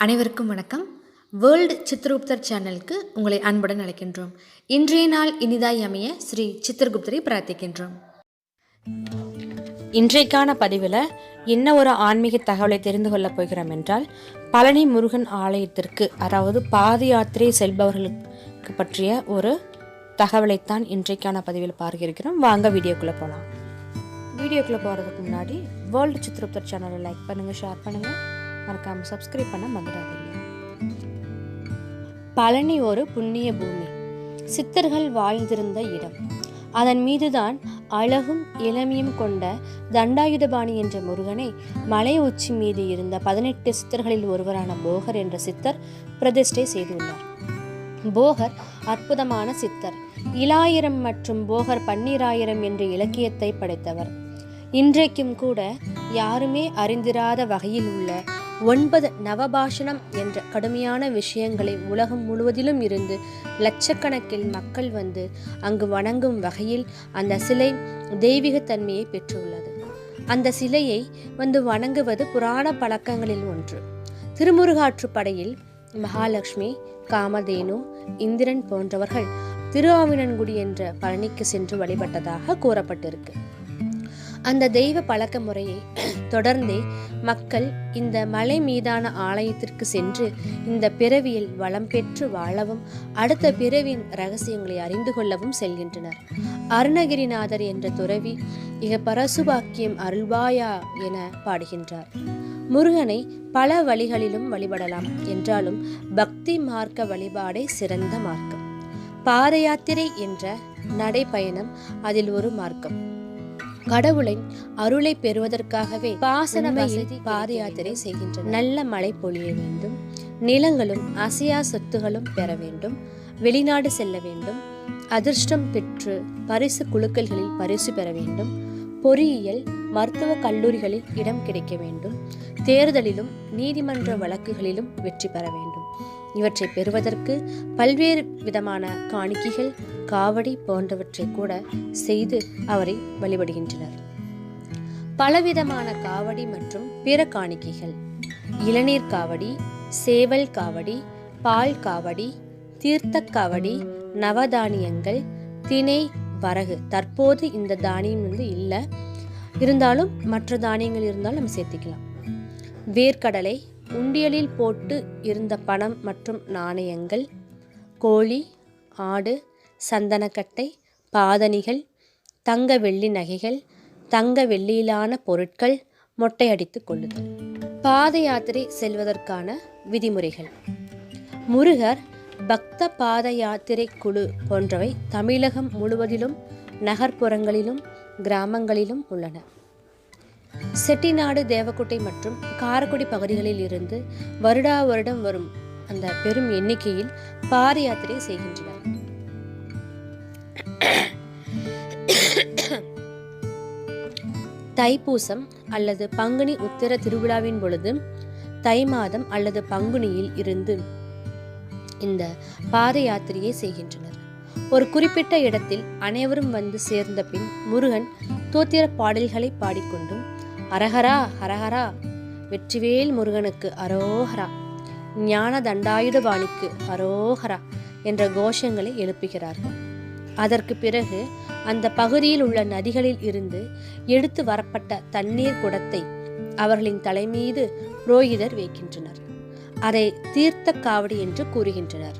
அனைவருக்கும் வணக்கம். வேர்ல்டு சித்திரகுப்தர் சேனலுக்கு உங்களை அன்புடன் அழைக்கின்றோம். இன்றைய நாள் இனிதாய் அமைய ஸ்ரீ சித்திரகுப்தரை பிரார்த்திக்கின்றோம். இன்றைக்கான பதிவில் என்ன ஒரு ஆன்மீக தகவலை தெரிந்து கொள்ளப் போகிறோம் என்றால் பழனி முருகன் ஆலயத்திற்கு அதாவது பாத யாத்திரை செல்பவர்களுக்கு பற்றிய ஒரு தகவலைத்தான் இன்றைக்கான பதிவில் பார்க்கிறோம் வாங்க வீடியோக்குள்ளே போகலாம் வீடியோக்குள்ளே போகிறதுக்கு முன்னாடி வேர்ல்டு சித்திரகுப்தர் சேனலை லைக் பண்ணுங்கள் ஷேர் பண்ணுங்கள் மறக்காமல் சப்ஸ்கிரைப் பண்ண மறந்துடாதீங்க. பழனி ஒரு புண்ணிய பூமி. சித்தர்கள் வாழ்ந்திருந்த இடம். அதன் மீதுதான் அழகும் இளமையும் கொண்ட தண்டாயுதபாணி என்ற முருகனை மலை உச்சி மீது இருந்த பதினெட்டு சித்தர்களில் ஒருவரான போகர் என்ற சித்தர் பிரதிஷ்டை செய்துள்ளார். போகர் அற்புதமான சித்தர். இலாயிரம் மற்றும் போகர் பன்னீராயிரம் என்ற இலக்கியத்தை படைத்தவர். இன்றைக்கும் கூட யாருமே அறிந்திராத வகையில் உள்ள ஒன்பது நவபாஷணம் என்ற கடுமையான விஷயங்களை உலகம் முழுவதிலும் இருந்து லட்சக்கணக்கில் மக்கள் வந்து அங்கு வணங்கும் வகையில் அந்த சிலை தெய்வீகத்தன்மையை பெற்றுள்ளது. அந்த சிலையை வந்து வணங்குவது புராண பழக்கங்களில் ஒன்று. திருமுருகாற்றுப்படையில் மகாலட்சுமி காமதேனு இந்திரன் போன்றவர்கள் திருஆவினன்குடி என்ற பழனிக்கு சென்று வழிபட்டதாக கூறப்பட்டிருக்கு. அந்த தெய்வ பழக்க முறையை தொடர்ந்தே மக்கள் இந்த மலை மீதான ஆலயத்திற்கு சென்று இந்த பிறவியில் வளம் பெற்று வாழவும் அடுத்த பிறவியின் ரகசியங்களை அறிந்து கொள்ளவும் செல்கின்றனர். அருணகிரிநாதர் என்ற துறவி இக பரசுபாக்கியம் அருள்வாயா என பாடுகின்றார். முருகனை பல வழிகளிலும் வழிபடலாம் என்றாலும் பக்தி மார்க்க வழிபாடே சிறந்த மார்க்கம். பாத யாத்திரை என்ற நடைப்பயணம் அதில் ஒரு மார்க்கம். கடவுளின் அருளை பெறுவதற்காகவே பாசன வசதி பாத யாத்திரை செய்கின்றன நல்ல மழை பொழிய வேண்டும். நிலங்களும் அசையா சொத்துகளும் பெற வேண்டும். வெளிநாடு செல்ல வேண்டும். அதிர்ஷ்டம் பெற்று பரிசு குழுக்கள்களில் பரிசு பெற வேண்டும். பொறியியல் மருத்துவ கல்லூரிகளில் இடம் கிடைக்க வேண்டும். தேர்தலிலும் நீதிமன்ற வழக்குகளிலும் வெற்றி பெற வேண்டும். இவற்றை பெறுவதற்கு பல்வேறு விதமான காணிக்கைகள் காவடி போன்றவற்றை கூட செய்து அவரை வழிபடுகின்றனர். பலவிதமான காவடி மற்றும் பிற காணிக்கைகள். இளநீர் காவடி சேவல் காவடி பால் காவடி தீர்த்த காவடி நவதானியங்கள் திணை வரகு. தற்போது இந்த தானியம் வந்து இல்லை. இருந்தாலும் மற்ற தானியங்கள் இருந்தாலும் நம்ம சேர்த்திக்கலாம். வேர்க்கடலை உண்டியலில் போட்டு இருந்த பணம் மற்றும் நாணயங்கள் கோழி ஆடு சந்தனக்கட்டை பாதணிகள் தங்க வெள்ளி நகைகள் தங்க வெள்ளியிலான பொருட்கள் மொட்டையடித்து கொள்ளுதல். பாத யாத்திரை செல்வதற்கான விதிமுறைகள். முருகர் பக்த பாத யாத்திரை குழு போன்றவை தமிழகம் முழுவதிலும் நகர்ப்புறங்களிலும் கிராமங்களிலும் உள்ளன. செட்டிநாடு தேவக்கோட்டை மற்றும் காரக்குடி பகுதிகளில் இருந்து வருடா வருடம் வரும் அந்த பெரும் எண்ணிக்கையில் பாத யாத்திரை செய்கின்றனர். தைப்பூசம் அல்லது பங்குனி உத்திர திருவிழாவின் பொழுது தை மாதம் அல்லது பங்குனியில் இருந்து இந்த பாத யாத்திரையை செய்கின்றனர். ஒரு குறிப்பிட்ட இடத்தில் அனைவரும் வந்து சேர்ந்த பின் முருகன் தோத்திர பாடல்களை பாடிக்கொண்டும் அரஹரா ஹரஹரா வெற்றிவேல் முருகனுக்கு அரோஹரா ஞான தண்டாயுதபாணிக்கு அரோஹரா என்ற கோஷங்களை எழுப்புகிறார்கள். அதற்கு பிறகு அந்த பகுதியில் உள்ள நதிகளில் இருந்து எடுத்து வரப்பட்ட தண்ணீர் குடத்தை அவர்களின் தலைமீது புரோகிதர் வைக்கின்றனர். அதை தீர்த்த காவடி என்று கூறுகின்றனர்.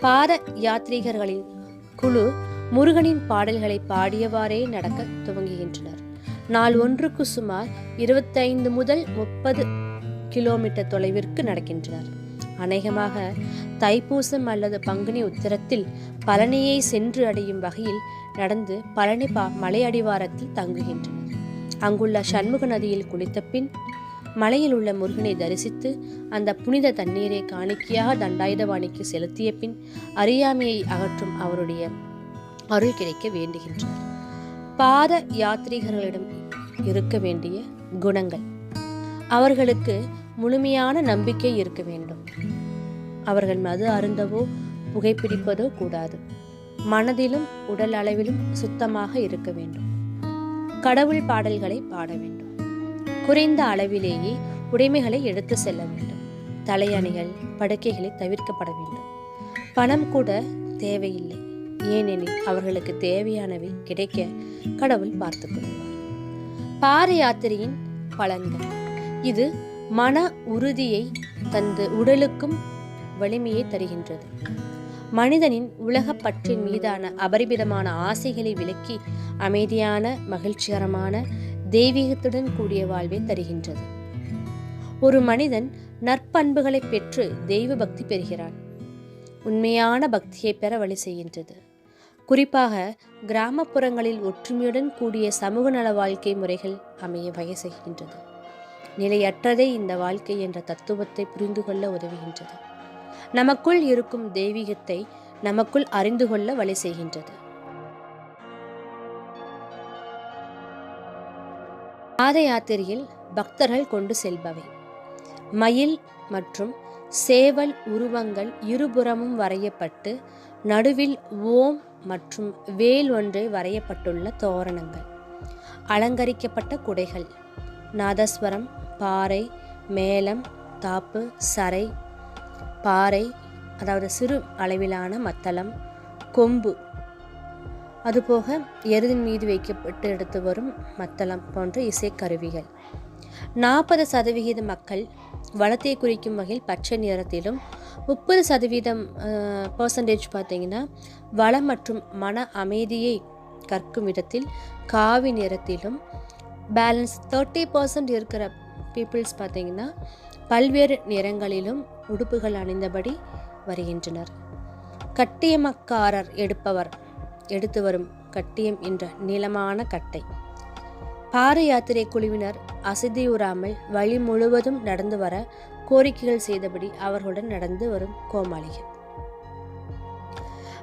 பாத யாத்ரீகர்களின் குழு முருகனின் பாடல்களை பாடியவாறே நடக்க துவங்குகின்றனர். நாள் ஒன்றுக்கு சுமார் இருபத்தைந்து முதல் முப்பது கிலோமீட்டர் தொலைவிற்கு நடக்கின்றனர். அநேகமாக தைப்பூசம் அல்லது பங்குனி உத்திரத்தில் பழனியை சென்று அடையும் வகையில் நடந்து பழனி பா மலை அடிவாரத்தில் தங்குகின்றனர். அங்குள்ள சண்முக நதியில் குளித்த பின் மலையில் உள்ள முருகனை தரிசித்து அந்த புனித தண்ணீரை காணிக்கையாக தண்டாயுதபாணிக்கு செலுத்திய பின் அறியாமையை அகற்றும் அவருடைய அருள் கிடைக்க வேண்டுகின்றார். பாத யாத்ரீகர்களிடம் இருக்க வேண்டிய குணங்கள். அவர்களுக்கு முழுமையான நம்பிக்கை இருக்க வேண்டும். அவர்கள் மது அருந்தவோ புகைப்பிடிப்பதோ கூடாது. மனதிலும் உடல் அளவிலும் சுத்தமாக இருக்க வேண்டும். கடவுள் பாடல்களை பாட வேண்டும். குறைந்த அளவிலேயே உடைமைகளை எடுத்து செல்ல வேண்டும். தலையணிகள் படுக்கைகளை தவிர்க்கப்பட வேண்டும். பணம் கூட தேவையில்லை. ஏனெனில் அவர்களுக்கு தேவையானவை கிடைக்க கடவுள் பார்த்துக் கொள்வார். பாத யாத்திரையின் பலன்கள். இது மன உறுதியை தந்து உடலுக்கும் வலிமையை தருகின்றது. மனிதனின் உலகப்பற்றின் மீதான அபரிமிதமான ஆசைகளை விலக்கி அமைதியான மகிழ்ச்சிகரமான தெய்வீகத்துடன் கூடிய வாழ்வை தருகின்றது. ஒரு மனிதன் நற்பண்புகளை பெற்று தெய்வ பக்தி பெறுகிறான். உண்மையான பக்தியை பெற வழி செய்கின்றது. குறிப்பாக கிராமப்புறங்களில் ஒற்றுமையுடன் கூடிய சமூக நல வாழ்க்கை முறைகள் அமைய வகை செய்கின்றது. நிலையற்றதே இந்த வாழ்க்கை என்ற தத்துவத்தை புரிந்து கொள்ள உதவுகின்றது. நமக்குள் இருக்கும் தெய்வீகத்தை நமக்குள் அறிந்து கொள்ள வழி செய்கின்றது. பாத யாத்திரையில் பக்தர்கள் கொண்டு செல்பவை. மயில் மற்றும் சேவல் உருவங்கள் இருபுறமும் வரையப்பட்டு நடுவில் ஓம் மற்றும் வேல் ஒன்றை வரையப்பட்டுள்ள தோரணங்கள். அலங்கரிக்கப்பட்ட குடைகள் நாதஸ்வரம் பாறை மேளம் தாப்பு சரை பாறை அதாவது சிறு அளவிலான மத்தளம் கொம்பு அதுபோக எருதின் மீது வைக்கப்பட்டு எடுத்து வரும் மத்தளம் போன்ற இசைக்கருவிகள் நாற்பது சதவிகித மக்கள் வளத்தை குறிக்கும் வகையில் பச்சை நிறத்திலும் முப்பது சதவீதம் பர்சன்டேஜ் பார்த்தீங்கன்னா வளம் மற்றும் மன அமைதியை கற்கும் விதத்தில் காவி நிறத்திலும் பேலன்ஸ் தேர்ட்டி பர்சன்ட் இருக்கிற பீப்புள்ஸ் பார்த்தீங்கன்னா பல்வேறு நிறங்களிலும் உடுப்புகள் அணிந்தபடி வருகின்றனர். கட்டியமக்காரர் எடுப்பவர் எடுத்து வரும் கட்டியம் என்ற நீளமான கட்டை. பாத யாத்திரை குழுவினர் அசதியுறாமல் வழி முழுவதும் நடந்து வர கோரிக்கைகள் செய்தபடி அவர்களுடன் நடந்து வரும் கோமாளிகள்.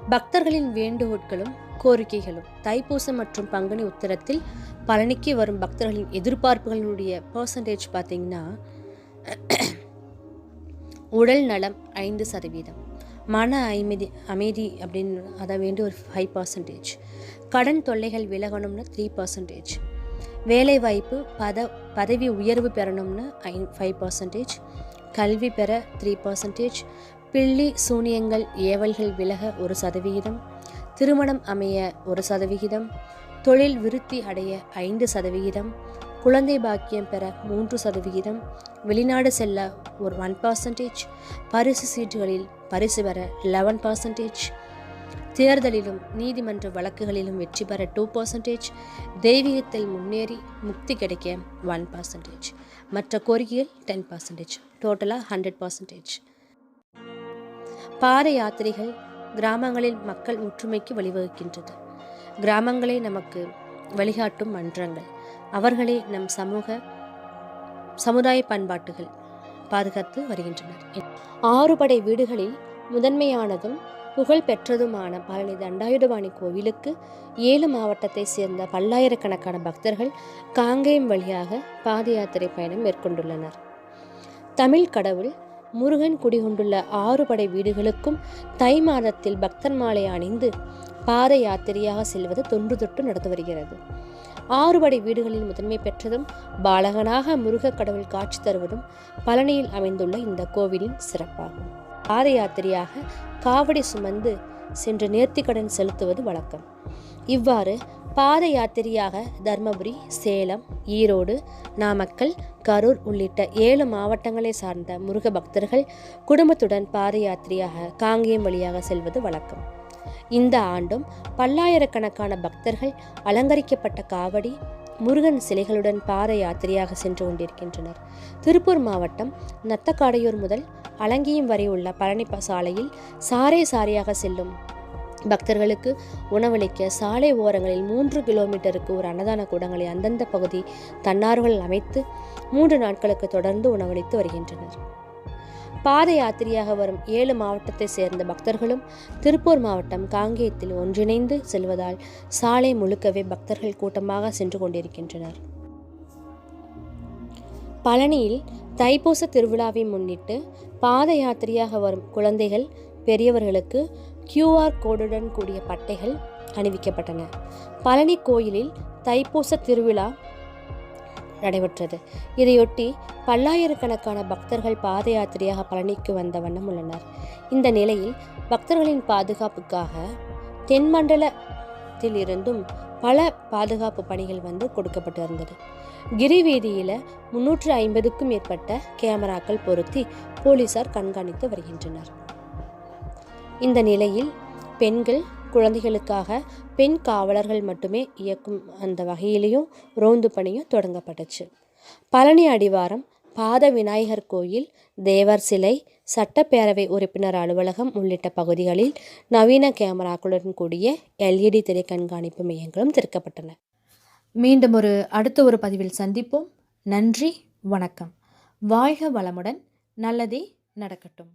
பக்தர்களின் வேண்டுகோட்களும் கோரிக்கைகளும் தைப்பூசம் மற்றும் பங்குனி உத்தரத்தில் பழனிக்கு வரும் பக்தர்களின் எதிர்பார்ப்புகளினுடைய பர்சன்டேஜ் பார்த்தீங்கன்னா உடல் நலம் ஐந்து சதவீதம். மன அமைதி அமைதி அப்படின்னு அதை வேண்டி ஒரு ஃபைவ் பர்சன்டேஜ் கடன் தொல்லைகள் விலகணும்னு த்ரீ பர்சன்டேஜ் வேலைவாய்ப்பு பத பதவி உயர்வு பெறணும்னு ஐ ஃபைவ் பர்சன்டேஜ் கல்வி பெற த்ரீ பர்சன்டேஜ் பிள்ளி சூனியங்கள் ஏவல்கள் விலக ஒரு சதவிகிதம். திருமணம் அமைய ஒரு சதவிகிதம். தொழில் விருத்தி அடைய ஐந்து சதவிகிதம். குழந்தை பாக்கியம் பெற மூன்று சதவிகிதம். வெளிநாடு செல்ல ஒரு ஒன் பர்சன்டேஜ் பரிசு சீட்டுகளில் பரிசு பெற லெவன் பர்சன்டேஜ் தேர்தலிலும் நீதிமன்ற வழக்குகளிலும் வெற்றி பெற டூ பர்சன்டேஜ் தெய்வீகத்தில் முன்னேறி முக்தி கிடைக்க ஒன் பர்சன்டேஜ் மற்ற கோரிக்கையில் டென் பர்சன்டேஜ் டோட்டலாக ஹண்ட்ரட் பர்சன்டேஜ் பாத யாத்திரைகள் கிராமங்களில் மக்கள் ஒற்றுமைக்கு வழிவகுக்கின்றது. கிராமங்களே நமக்கு வழிகாட்டும் மன்றங்கள். அவர்களே நம் சமூக சமுதாய பண்பாட்டுகள். பாதுகாத்து வருகின்றனர். ஆறுபடை வீடுகளில் முதன்மையானதும் புகழ் பெற்றதுமான பழனி தண்டாயுதபாணி கோவிலுக்கு ஏழு மாவட்டத்தை சேர்ந்த பல்லாயிரக்கணக்கான பக்தர்கள் காங்கேயம் வழியாக பாத யாத்திரை பயணம் மேற்கொண்டுள்ளனர். தமிழ் கடவுள் முருகன் குடிகொண்டுள்ள ஆறு படை வீடுகளுக்கும் தை மாதத்தில் பக்தர் மாலை அணிந்து பாத யாத்திரையாக செல்வது தொன்று தொட்டு நடந்து வருகிறது. ஆறுபடை வீடுகளில் முதன்மை பெற்றதும் பாலகனாக முருகக் கடவுள் காட்சி தருவதும் பழனியில் அமைந்துள்ள இந்த கோவிலின் சிறப்பாகும். பாத யாத்திரையாக காவடி சுமந்து சென்று நேர்த்திக்கடன் செலுத்துவது வழக்கம். இவ்வாறு பாத யாத்திரையாக தர்மபுரி சேலம் ஈரோடு நாமக்கல் கரூர் உள்ளிட்ட ஏழு மாவட்டங்களை சார்ந்த முருக பக்தர்கள் குடும்பத்துடன் பாத யாத்திரையாக காங்கேயம் வழியாக செல்வது வழக்கம். இந்த ஆண்டும் பல்லாயிரக்கணக்கான பக்தர்கள் அலங்கரிக்கப்பட்ட காவடி முருகன் சிலைகளுடன் பாத யாத்திரையாக சென்று கொண்டிருக்கின்றனர். திருப்பூர் மாவட்டம் நத்தக்காடையூர் முதல் அலங்கியம் வரை உள்ள பழனி சாலையில் சாரே சாரியாக செல்லும் பக்தர்களுக்கு உணவளிக்க சாலை ஓரங்களில் மூன்று கிலோமீட்டருக்கு ஒரு அன்னதான கூடங்களை அந்தந்த பகுதி தன்னார்வல் அமைத்து மூன்று நாட்களுக்கு தொடர்ந்து உணவளித்து வருகின்றனர். பாத யாத்திரையாக வரும் ஏழு மாவட்டத்தை சேர்ந்த பக்தர்களும் திருப்பூர் மாவட்டம் காங்கேயத்தில் ஒன்றிணைந்து செல்வதால் சாலை முழுக்கவே பக்தர்கள் கூட்டமாக சென்று கொண்டிருக்கின்றனர். பழனியில் தைப்பூச திருவிழாவை முன்னிட்டு பாத யாத்திரையாக வரும் குழந்தைகள் பெரியவர்களுக்கு கியூஆர் கோடுடன் கூடிய பட்டைகள் அணிவிக்கப்பட்டன. பழனி கோயிலில் தைப்பூச திருவிழா நடைபெற்றது. இதையொட்டி பல்லாயிரக்கணக்கான பக்தர்கள் பாத யாத்திரையாக பழனிக்கு வந்த வண்ணம் உள்ளனர். இந்த நிலையில் பக்தர்களின் பாதுகாப்புக்காக தென்மண்டலத்தில் இருந்தும் பல பாதுகாப்பு பணிகள் வந்து கொடுக்கப்பட்டு இருந்தது. கிரிவீதியில் முன்னூற்று ஐம்பதுக்கும் மேற்பட்ட கேமராக்கள் பொருத்தி போலீசார் கண்காணித்து வருகின்றனர். இந்த நிலையில் பெண்கள் குழந்தைகளுக்காக பெண் காவலர்கள் மட்டுமே இயக்கும் அந்த வகையிலையும் ரோந்து பணியும் தொடங்கப்பட்டுச்சு. பழனி அடிவாரம் பாத விநாயகர் கோயில் தேவர் சிலை சட்டப்பேரவை உறுப்பினர் அலுவலகம் உள்ளிட்ட பகுதிகளில் நவீன கேமராக்களுடன் கூடிய எல்இடி திரை கண்காணிப்பு மையங்களும் திறக்கப்பட்டன. மீண்டும் ஒரு அடுத்த ஒரு பதிவில் சந்திப்போம். நன்றி வணக்கம். வாழ்க வளமுடன் நல்லதே நடக்கட்டும்.